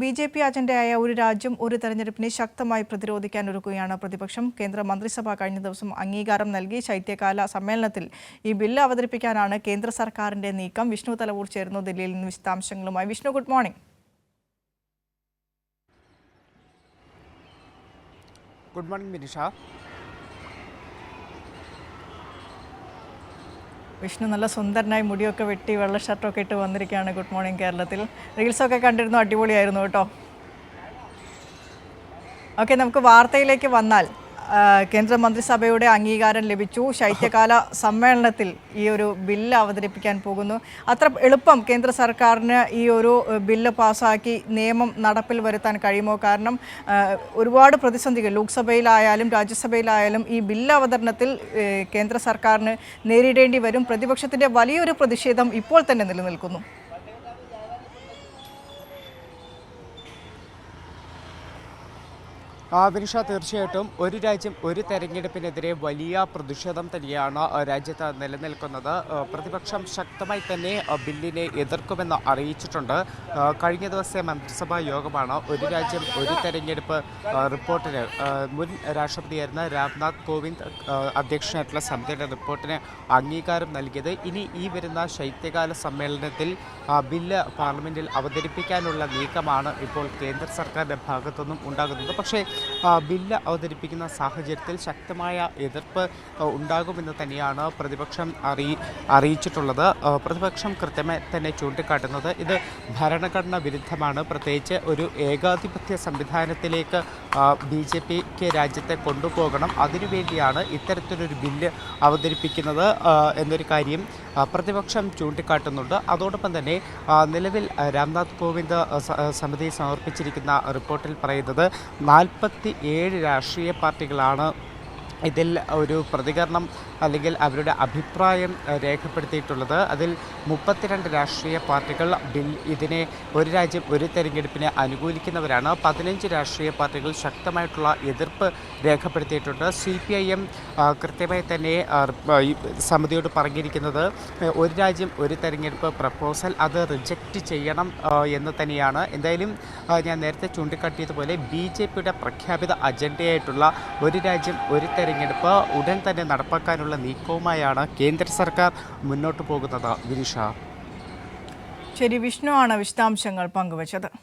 B J P അജണ്ടയായ ഒരു രാജ്യം ഒരു തെരഞ്ഞെടുപ്പിനെ ശക്തമായി പ്രതിരോധിക്കാൻ ഒരുക്കുകയാണ് പ്രതിപക്ഷം. കേന്ദ്ര മന്ത്രിസഭ കഴിഞ്ഞ ദിവസം അംഗീകാരം നൽകി ശൈത്യകാല സമ്മേളനത്തിൽ ഈ ബില്ല് അവതരിപ്പിക്കാനാണ് കേന്ദ്ര സർക്കാരിന്റെ നീക്കം. വിഷ്ണു തലവൂർ ചേർന്നു ദില്ലിയിൽ നിന്ന് വിശദാംശങ്ങളുമായി. Vishnu good morning. Good morning Minisha. Vishnu നല്ല സുന്ദരനായി മുടിയൊക്കെ വെട്ടി വെള്ള ഷർട്ടൊക്കെ ഇട്ട് വന്നിരിക്കുകയാണ് ഗുഡ് മോർണിംഗ് കേരളത്തിൽ. റീൽസൊക്കെ കണ്ടിരുന്നു അടിപൊളിയായിരുന്നു കേട്ടോ. ഓക്കെ നമുക്ക് വാർത്തയിലേക്ക് വന്നാൽ ആ, കേന്ദ്ര മന്ത്രിസഭയുടെ അംഗീകാരം ലഭിച്ചു. ശൈത്യകാല സമ്മേളനത്തിൽ ഈ ഒരു ബില്ല് അവതരിപ്പിക്കാൻ പോകുന്നു. അത്ര എളുപ്പം കേന്ദ്ര സർക്കാരിന് ഈ ഒരു ബില്ല് പാസ്സാക്കി നിയമം നടപ്പിൽ വരുത്താൻ കഴിയുമോ? കാരണം ഒരുപാട് പ്രതിസന്ധികൾ ലോക്സഭയിലായാലും രാജ്യസഭയിലായാലും ഈ ബില്ല് അവതരണത്തിൽ കേന്ദ്ര സർക്കാരിന് നേരിടേണ്ടി വരും. പ്രതിപക്ഷത്തിന്റെ വലിയൊരു പ്രതിഷേധം ഇപ്പോൾ തന്നെ നിലനിൽക്കുന്നു. വിനിഷ തീർച്ചയായിട്ടും ഒരു രാജ്യം ഒരു തെരഞ്ഞെടുപ്പിനെതിരെ വലിയ പ്രതിഷേധം തന്നെയാണ് രാജ്യത്ത് നിലനിൽക്കുന്നത്. പ്രതിപക്ഷം ശക്തമായി തന്നെ ബില്ലിനെ എതിർക്കുമെന്ന് അറിയിച്ചിട്ടുണ്ട്. കഴിഞ്ഞ ദിവസത്തെ മന്ത്രിസഭാ യോഗമാണ് ഒരു രാജ്യം ഒരു തെരഞ്ഞെടുപ്പ് റിപ്പോർട്ടിന് മുൻ രാഷ്ട്രപതിയായിരുന്ന രാംനാഥ് കോവിന്ദ് അധ്യക്ഷനായിട്ടുള്ള സമിതിയുടെ റിപ്പോർട്ടിന് അംഗീകാരം നൽകിയത്. ഇനി ഈ വരുന്ന ശൈത്യകാല സമ്മേളനത്തിൽ ബില്ല് പാർലമെന്റിൽ അവതരിപ്പിക്കാനുള്ള നീക്കമാണ് ഇപ്പോൾ കേന്ദ്ര സർക്കാരിന്റെ ഭാഗത്തുനിന്നും ഉണ്ടാകുന്നത്. പക്ഷേ ബില്ല് അവതരിപ്പിക്കുന്ന സാഹചര്യത്തിൽ ശക്തമായ എതിർപ്പ് ഉണ്ടാകുമെന്ന് തന്നെയാണ് പ്രതിപക്ഷം അറിയി അറിയിച്ചിട്ടുള്ളത്. പ്രതിപക്ഷം കൃത്യമായി തന്നെ ചൂണ്ടിക്കാട്ടുന്നത് ഇത് ഭരണഘടന വിരുദ്ധമാണ്. പ്രത്യേകിച്ച് ഒരു ഏകാധിപത്യ സംവിധാനത്തിലേക്ക് ബി ജെ പിക്ക് രാജ്യത്തെ കൊണ്ടുപോകണം. അതിനുവേണ്ടിയാണ് ഇത്തരത്തിലൊരു ബില്ല് അവതരിപ്പിക്കുന്നത് എന്നൊരു കാര്യം പ്രതിപക്ഷം ചൂണ്ടിക്കാട്ടുന്നുണ്ട്. അതോടൊപ്പം തന്നെ നിലവിൽ രാംനാഥ് കോവിന്ദ് സമിതി സമർപ്പിച്ചിരിക്കുന്ന റിപ്പോർട്ടിൽ പറയുന്നത് നാൽപ്പത്തി ഏഴ് രാഷ്ട്രീയ പാർട്ടികളാണ് ഇതിൽ ഒരു പ്രതികരണം അല്ലെങ്കിൽ അവരുടെ അഭിപ്രായം രേഖപ്പെടുത്തിയിട്ടുള്ളത്. അതിൽ മുപ്പത്തിരണ്ട് രാഷ്ട്രീയ പാർട്ടികൾ ബിൽ ഇതിനെ ഒരു രാജ്യം ഒരു തെരഞ്ഞെടുപ്പിനെ അനുകൂലിക്കുന്നവരാണ്. പതിനഞ്ച് രാഷ്ട്രീയ പാർട്ടികൾ ശക്തമായിട്ടുള്ള എതിർപ്പ് രേഖപ്പെടുത്തിയിട്ടുണ്ട്. സി പി ഐ എം കൃത്യമായി തന്നെ സമിതിയോട് പറഞ്ഞിരിക്കുന്നത് ഒരു രാജ്യം ഒരു തെരഞ്ഞെടുപ്പ് പ്രപ്പോസൽ അത് റിജക്റ്റ് ചെയ്യണം എന്ന് തന്നെയാണ്. എന്തായാലും ഞാൻ നേരത്തെ ചൂണ്ടിക്കാട്ടിയതുപോലെ ബി ജെ പിയുടെ പ്രഖ്യാപിത അജണ്ടയായിട്ടുള്ള ഒരു രാജ്യം ഒരു തെരഞ്ഞെടുപ്പ് ഉടൻ തന്നെ നടപ്പാക്കാനുള്ള നീക്കവുമായാണ് കേന്ദ്ര സർക്കാർ മുന്നോട്ട് പോകുന്നത്. വിനിഷ. ശരി വിഷ്ണു ആണ് വിശദാംശങ്ങൾ പങ്കുവച്ചത്.